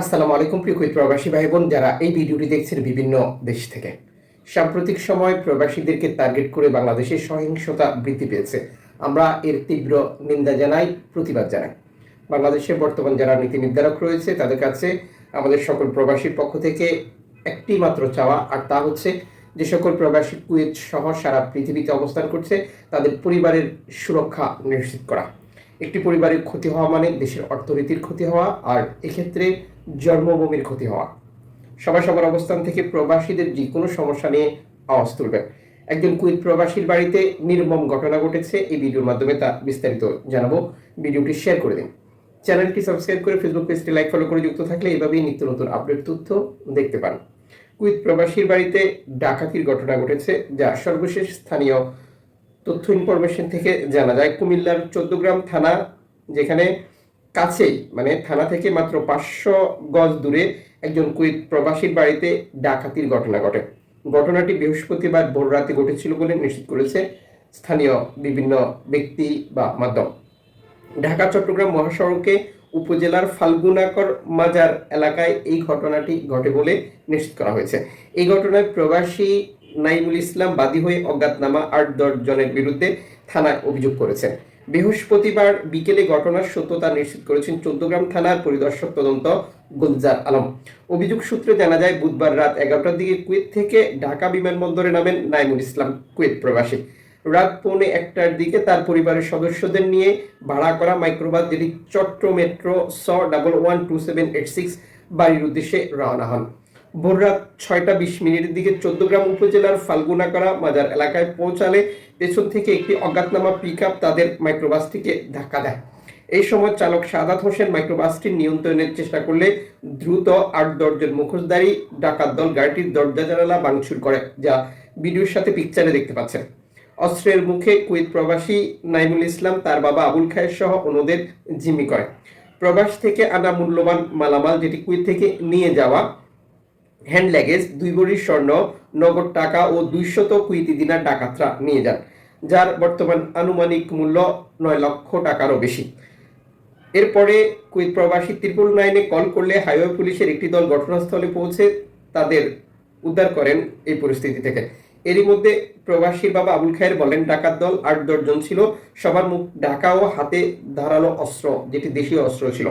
আসসালামু আলাইকুম, প্রিয় প্রবাসী ভাই বোন যারা এই ভিডিওটি দেখছেন বিভিন্ন দেশ থেকে। সাম্প্রতিক সময় প্রবাসীদেরকে টার্গেট করে বাংলাদেশের সহিংসতা বৃদ্ধি পেয়েছে। আমরা এর তীব্র নিন্দা জানাই, প্রতিবাদ জানাই। বাংলাদেশের বর্তমান যারা নীতি নির্ধারক রয়েছে, তাদের কাছে আমাদের সকল প্রবাসীর পক্ষ থেকে একটি মাত্র চাওয়া, আর তা হচ্ছে যে সকল প্রবাসী কুয়েত সহ সারা পৃথিবীতে অবস্থান করছে, তাদের পরিবারের সুরক্ষা নিশ্চিত করা। একটি পরিবারের ক্ষতি হওয়া মানে দেশের অর্থনীতির ক্ষতি হওয়া, আর এক্ষেত্রে জন্মভূমির ক্ষতি হওয়া। সবাই সবার অবস্থান থেকে প্রবাসীদের যে কোনো সমস্যা নিয়ে আওয়াজ তুলবেন একজন কুইত প্রবাসীর বাড়িতে নির্মম ঘটনা ঘটেছে, এই ভিডিওর মাধ্যমে তা বিস্তারিত জানাব। ভিডিওটি শেয়ার করে দিন। চ্যানেলটি সাবস্ক্রাইব করে ফেসবুক পেজটি লাইক, ফলো করে যুক্ত থাকলে এইভাবেই নিত্য নতুন আপডেট তথ্য দেখতে পান। কুইত প্রবাসীর বাড়িতে ডাকাতির ঘটনা ঘটেছে, যা সর্বশেষ স্থানীয় তথ্য ইনফরমেশন থেকে জানা যায়। কুমিল্লার চোদ্দগ্রাম থানা, যেখানে কাছেই মানে থানা থেকে মাত্র পাঁচশো গজ দূরে একজন কুইত প্রবাসীর বাড়িতে ডাকাতির ঘটনা ঘটে। ঘটনাটি বৃহস্পতিবার ভোর রাতে ঘটেছিল বলে নিশ্চিত করেছে স্থানীয় বিভিন্ন ব্যক্তি বা মাধ্যম। ঢাকা, চট্টগ্রাম মহাসড়কে উপজেলার ফাল্গুনাকর মাজার এলাকায় এই ঘটনাটি ঘটে বলে নিশ্চিত করা হয়েছে। এই ঘটনায় প্রবাসী নাইমুল ইসলাম বাদী হয়ে অজ্ঞাতনামা আট দশ জনের বিরুদ্ধে থানায় অভিযোগ করেছেন। বৃহস্পতিবার বিকেলে ঘটনার সত্যতা নিশ্চিত করেছেন চৌদ্দগ্রাম থানার পরিদর্শক তদন্ত গুলজার আলম। অভিযোগ সূত্রে জানা যায়, বুধবার রাত এগারোটার দিকে কুয়েত থেকে ঢাকা বিমানবন্দরে নামেন নাইমুল ইসলাম, কুয়েত প্রবাসী। রাত পৌনে একটার দিকে তার পরিবারের সদস্যদের নিয়ে ভাড়া করা মাইক্রোবাস যেটি চট্ট মেট্রো স double one two seven eight six বাড়ির উদ্দেশ্যে রওনা হন। ভোর রাত ছয়টা বিশ মিনিটের দিকে চোদ্দগ্রাম উপজেলার ফাল্গুনাকড়া মাজার এলাকায় পৌঁছালে পেছন থেকে একটি অজ্ঞাতনামা পিক তাদের মাইক্রোবাসটিকে ধাক্কা দেয়। এই সময় চালক সাদাত হোসেন মাইক্রোবাসটি নিয়ন্ত্রণের চেষ্টা করলে দ্রুত আট দরজার মুখোশধারী ডাকাত দল গাড়িটির দরজা জানালা ভাঙচুর করে, যা ভিডিওর সাথে পিকচারে দেখতে পাচ্ছেন। অস্ত্রের মুখে কুয়েত প্রবাসী নাইমুল ইসলাম, তার বাবা আবুল খায়ের সহ অন্যদের জিম্মি করে। প্রবাস থেকে আনা মূল্যবান মালামাল যেটি কুয়েত থেকে নিয়ে যাওয়া হ্যান্ড ল্যাগেজ দুই ভরির স্বর্ণ, নগদ টাকা ও দুইশত কুইতি দিনার ডাকাতরা নিয়ে যান, যার বর্তমান আনুমানিক মূল্য নয় লক্ষ টাকারও বেশি। এরপরে কুইত প্রবাসী ত্রিপুল নাইনে কল করলে হাইওয়ে পুলিশের একটি দল ঘটনাস্থলে পৌঁছে তাদের উদ্ধার করেন এই পরিস্থিতি থেকে। এরই মধ্যে প্রবাসীর বাবা আবুল খায়ের বলেন, ডাকাত দল আট দশজন ছিল, সবার মুখ ঢাকা ও হাতে ধারালো অস্ত্র, যেটি দেশীয় অস্ত্র ছিল।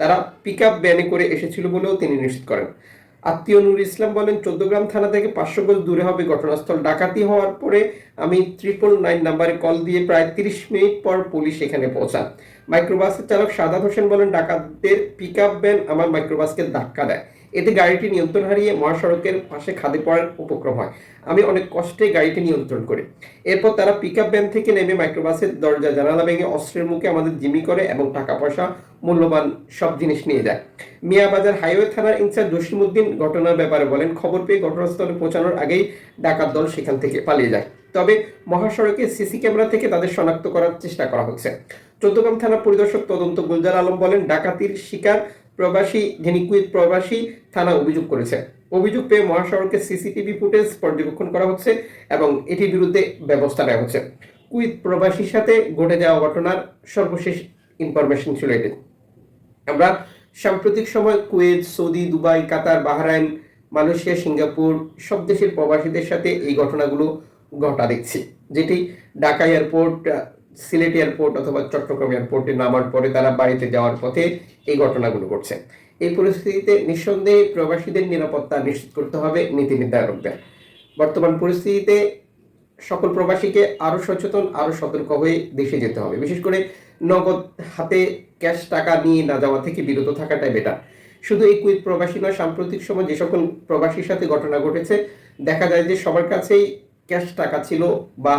তারা পিক আপ ব্যানে করে এসেছিল বলেও তিনি নিশ্চিত করেন। আত্মীয় নুর ইসলাম বলেন, চোদ্দগ্রাম থানা থেকে পাঁচশো গজ দূরে হবে ঘটনাস্থল। ডাকাতি হওয়ার পরে আমি ট্রিপল নাইন নাম্বারে কল দিয়ে প্রায় তিরিশ মিনিট পর পুলিশ এখানে পৌঁছান মাইক্রোবাসের চালক সাদাত হোসেন বলেন, ডাকাতদের পিক আপ ভ্যান আমার মাইক্রোবাসকে ধাক্কা দেয়। এতে গাড়িটি নিয়ন্ত্রণ হারিয়ে মহাসড়কের পাশে খাদে পড়ার উপক্রম হয়। আমি অনেক কষ্টে গাড়িটি নিয়ন্ত্রণ করি। এরপর তারা পিক আপ ভ্যান থেকে নেমে মাইক্রোবাসের দরজা, জানালা ভেঙে অস্ত্রের মুখে আমাদের জিমি করে এবং টাকা পয়সা মূল্যবান সব জিনিস নিয়ে যায়। মিয়াবাজার হাইওয়ে থানার ইনচার্জ জসিমুদ্দিন ঘটনার ব্যাপারে বলেন, খবর পেয়ে ঘটনাস্থলে পৌঁছানোর আগেই ডাকাত দল সেখান থেকে পালিয়ে যায়। তবে মহাসড়কে সিসি ক্যামেরা থেকে তাদের শনাক্ত করার চেষ্টা করা হচ্ছে। চৌদ্দগ্রাম থানার পরিদর্শক তদন্ত গুলজার আলম বলেন, ডাকাতির শিকার প্রবাসী, যিনি কুইত প্রবাসী, থানা অভিযোগ করেছে অভিযোগ পেয়ে মহাসড়কে সিসিটিভি ফুটেজ পর্যবেক্ষণ করা হচ্ছে এবং এটির বিরুদ্ধে ব্যবস্থা নেওয়া হচ্ছে। কুইত প্রবাসীর সাথে ঘটে যাওয়া ঘটনার সর্বশেষ ইনফরমেশন ছিল এটি। আমরা সাম্প্রতিক সময় Kuwait, Saudi, Dubai, Qatar, Bahrain, Malaysia, Singapore সব দেশের প্রবাসীদের সাথে এই ঘটনাগুলো ঘটা দেখছি। যেটি ঢাকা এয়ারপোর্ট, সিলেট এয়ারপোর্ট অথবা চট্টগ্রাম এয়ারপোর্টে নামার পরে তারা বাড়িতে যাওয়ার পথে এই ঘটনাগুলো ঘটছে। এই পরিস্থিতিতে নিঃসন্দেহে প্রবাসীদের নিরাপত্তা নিশ্চিত করতে হবে নীতি নির্ধারকদের বর্তমান পরিস্থিতিতে সকল প্রবাসীকে আরও সচেতন, আরও সতর্ক হয়ে দেশে যেতে হবে। বিশেষ করে নগদ হাতে ক্যাশ টাকা নিয়ে না যাওয়া থেকে বিরত থাকাটাই বেটার শুধু এই কুইত প্রবাসী নয়, সাম্প্রতিক সময় যে সকল প্রবাসীর সাথে ঘটনা ঘটেছে, দেখা যায় যে সবার কাছেই ক্যাশ টাকা ছিল বা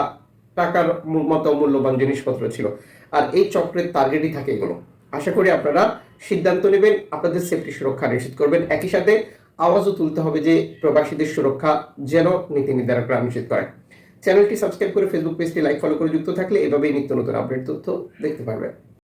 টাকার মতো মূল্যবান জিনিসপত্র ছিল। আর এই চক্রের টার্গেটই থাকে এগুলো। আশা করি আপনারা সিদ্ধান্ত নেবেন, আপনাদের সেফটি সুরক্ষা নিশ্চিত করবেন। একই সাথে আওয়াজও তুলতে হবে যে প্রবাসীদের সুরক্ষা যেন নীতি নির্ধারকরা নিশ্চিত করে চ্যানেলটি সাবস্ক্রাইব করে ফেসবুক পেজটি লাইক ফলো করে যুক্ত থাকলে এভাবেই নিত্য নতুন আপডেট তথ্য দেখতে পারবেন।